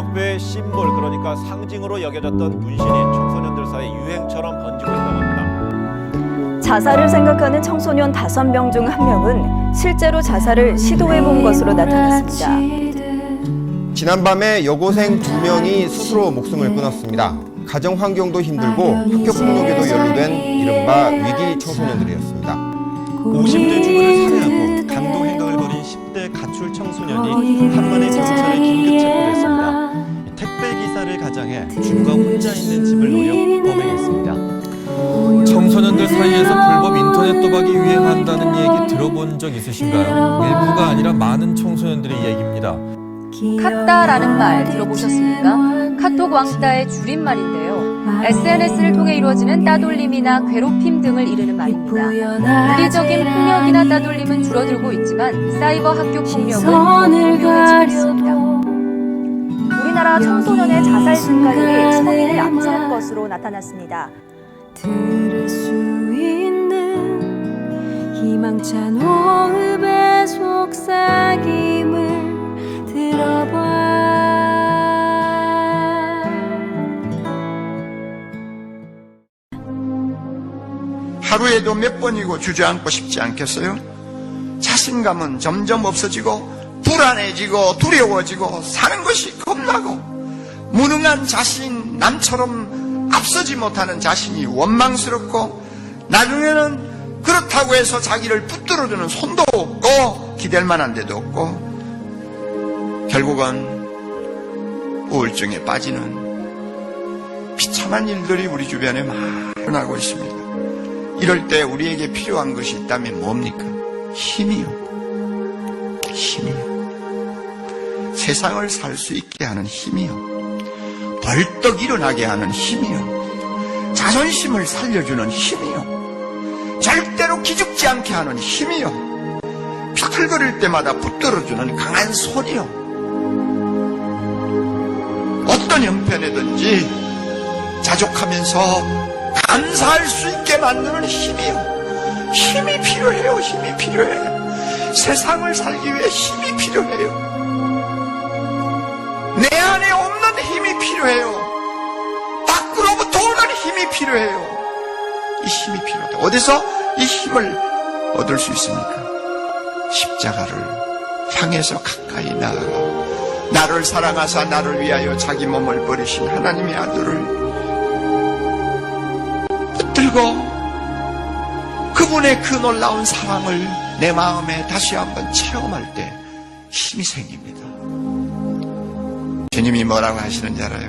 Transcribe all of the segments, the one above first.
폭력배의 심볼 그러니까 상징으로 여겨졌던 문신이 청소년들 사이 유행처럼 번지고 있다고 합니다. 자살을 생각하는 청소년 다섯 명 중 한 명은 실제로 자살을 시도해 본 것으로 나타났습니다. 지난밤에 여고생 두 명이 스스로 목숨을 끊었습니다. 가정 환경도 힘들고 학교 폭력에도 연루된 이른바 위기 청소년들이었습니다. 50대 주부를 살해하고 강도 행각을 벌인 10대 가출 청소년이 한만에 경찰에 긴급 체포됐습니다. 기사를 가장해 주부가 혼자 있는 집을 노려 범행했습니다. 청소년들 사이에서 불법 인터넷 도박이 유행한다는 얘기 들어본 적 있으신가요? 일부가 아니라 많은 청소년들의 얘기입니다. 칵다라는 말 들어보셨습니까? 카톡 왕따의 줄임말인데요. SNS를 통해 이루어지는 따돌림이나 괴롭힘 등을 이르는 말입니다. 물리적인 폭력이나 따돌림은 줄어들고 있지만 사이버 학교 폭력은 격렬해지고 있습니다. 우리나라 청소년의 자살 증가율이 성인을 앞서는 것으로 나타났습니다. 들을 수 있는 희망찬 호흡의 속삭임을 들어봐 하루에도 몇 번이고 주저앉고 싶지 않겠어요? 자신감은 점점 없어지고 불안해지고 두려워지고 사는 것이 겁나고 무능한 자신 남처럼 앞서지 못하는 자신이 원망스럽고 나중에는 그렇다고 해서 자기를 붙들어주는 손도 없고 기댈 만한 데도 없고 결국은 우울증에 빠지는 비참한 일들이 우리 주변에 많아고 있습니다. 이럴 때 우리에게 필요한 것이 있다면 뭡니까? 힘이요. 힘이요. 세상을 살 수 있게 하는 힘이요. 벌떡 일어나게 하는 힘이요. 자존심을 살려주는 힘이요. 절대로 기죽지 않게 하는 힘이요. 비틀거릴 때마다 붙들어주는 강한 손이요. 어떤 형편에든지 자족하면서 감사할 수 있게 만드는 힘이요. 힘이 필요해요. 힘이 필요해. 세상을 살기 위해 힘이 필요해요. 내 안에 없는 힘이 필요해요. 밖으로부터 오는 힘이 필요해요. 이 힘이 필요하다. 어디서 이 힘을 얻을 수 있습니까? 십자가를 향해서 가까이 나아가 나를 사랑하사 나를 위하여 자기 몸을 버리신 하나님의 아들을 붙들고 그분의 그 놀라운 사랑을 내 마음에 다시 한번 체험할 때 힘이 생깁니다. 주님이 뭐라고 하시는지 알아요?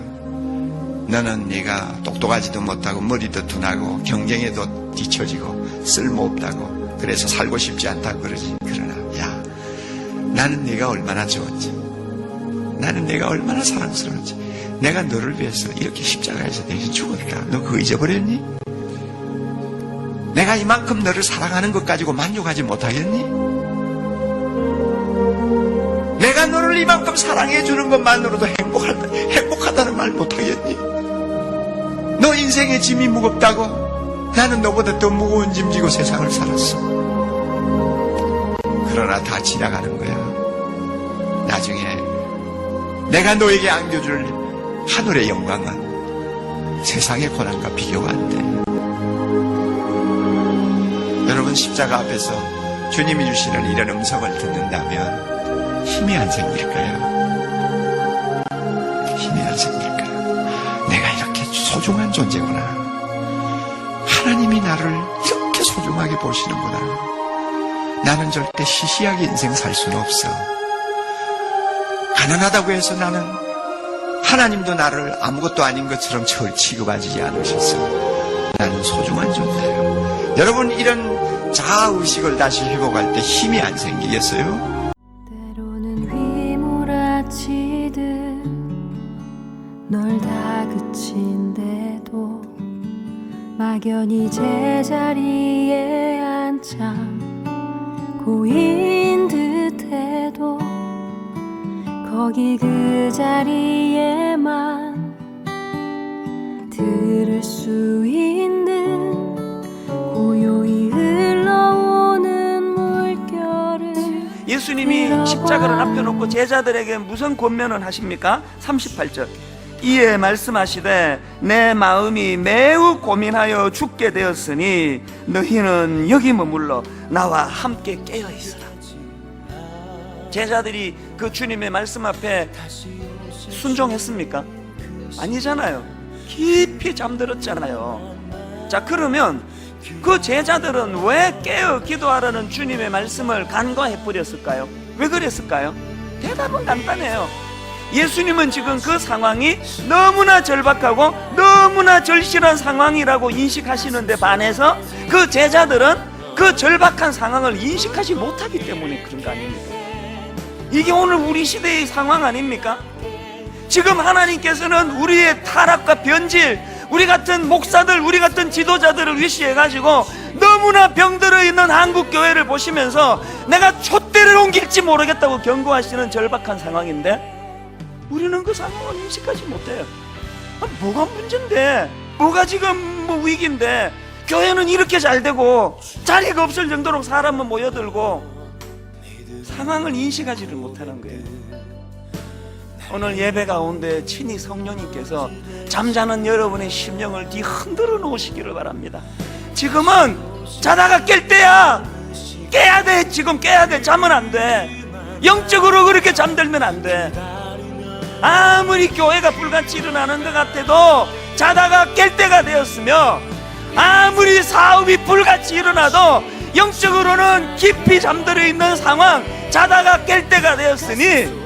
너는 네가 똑똑하지도 못하고 머리도 둔하고 경쟁에도 뒤처지고 쓸모없다고 그래서 살고 싶지 않다고 그러지. 그러나 야 나는 네가 얼마나 좋은지 나는 내가 얼마나 사랑스러운지 내가 너를 위해서 이렇게 십자가에서 대신 죽었다. 너 그거 잊어버렸니? 내가 이만큼 너를 사랑하는 것 가지고 만족하지 못하겠니? 내가 너를 이만큼 사랑해 주는 것만으로도 행복하다, 행복하다는 말 못하겠니? 너 인생의 짐이 무겁다고 나는 너보다 더 무거운 짐 지고 세상을 살았어. 그러나 다 지나가는 거야. 나중에 내가 너에게 안겨줄 하늘의 영광은 세상의 고난과 비교가 안 돼. 여러분 십자가 앞에서 주님이 주시는 이런 음성을 듣는다면 힘이 안 생길까요? 힘이 안 생길까요? 내가 이렇게 소중한 존재구나. 하나님이 나를 이렇게 소중하게 보시는구나. 나는 절대 시시하게 인생 살 수는 없어. 가난하다고 해서 나는 하나님도 나를 아무것도 아닌 것처럼 절 취급하지 않으셨어. 나는 소중한 존재예요. 여러분 이런 자아의식을 다시 회복할 때 힘이 안 생기겠어요? 막연히 제자리에 앉아 고인 듯해도 거기 그 자리에만 들을 수 있는 고요히 흘러오는 물결을 예수님이 십자가를 앞에 놓고 제자들에게 무슨 권면을 하십니까? 38절. 이에 말씀하시되 내 마음이 매우 고민하여 죽게 되었으니 너희는 여기 머물러 나와 함께 깨어 있으라. 제자들이 그 주님의 말씀 앞에 순종했습니까? 아니잖아요. 깊이 잠들었잖아요. 자, 그러면 그 제자들은 왜 깨어 기도하라는 주님의 말씀을 간과해 버렸을까요? 왜 그랬을까요? 대답은 간단해요. 예수님은 지금 그 상황이 너무나 절박하고 너무나 절실한 상황이라고 인식하시는데 반해서 그 제자들은 그 절박한 상황을 인식하지 못하기 때문에 그런 거 아닙니까? 이게 오늘 우리 시대의 상황 아닙니까? 지금 하나님께서는 우리의 타락과 변질, 우리 같은 목사들, 우리 같은 지도자들을 위시해가지고 너무나 병들어 있는 한국 교회를 보시면서 내가 촛대를 옮길지 모르겠다고 경고하시는 절박한 상황인데 우리는 그 상황을 인식하지 못해요. 아, 뭐가 문제인데? 뭐가 지금 뭐 위기인데? 교회는 이렇게 잘 되고 자리가 없을 정도로 사람은 모여들고 상황을 인식하지를 못하는 거예요. 오늘 예배 가운데 친히 성령님께서 잠자는 여러분의 심령을 뒤 흔들어 놓으시기를 바랍니다. 지금은 자다가 깰 때야. 깨야 돼. 지금 깨야 돼. 잠은 안 돼. 영적으로 그렇게 잠들면 안 돼. 아무리 교회가 불같이 일어나는 것 같아도 자다가 깰 때가 되었으며 아무리 사업이 불같이 일어나도 영적으로는 깊이 잠들어 있는 상황 자다가 깰 때가 되었으니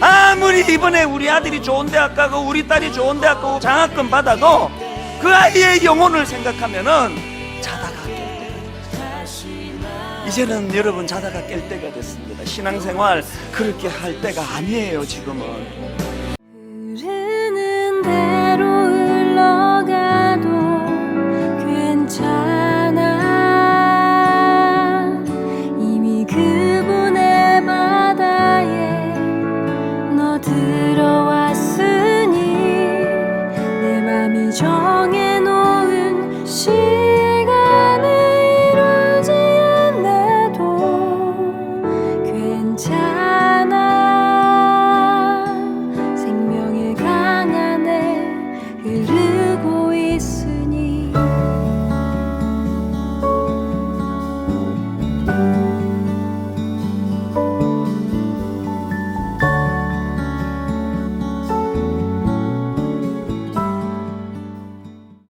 아무리 이번에 우리 아들이 좋은 대학 가고 우리 딸이 좋은 대학 가고 장학금 받아도 그 아이의 영혼을 생각하면은 자다가 깰 때가 됐어요. 이제는 여러분 자다가 깰 때가 됐습니다. 신앙생활 그렇게 할 때가 아니에요 지금은.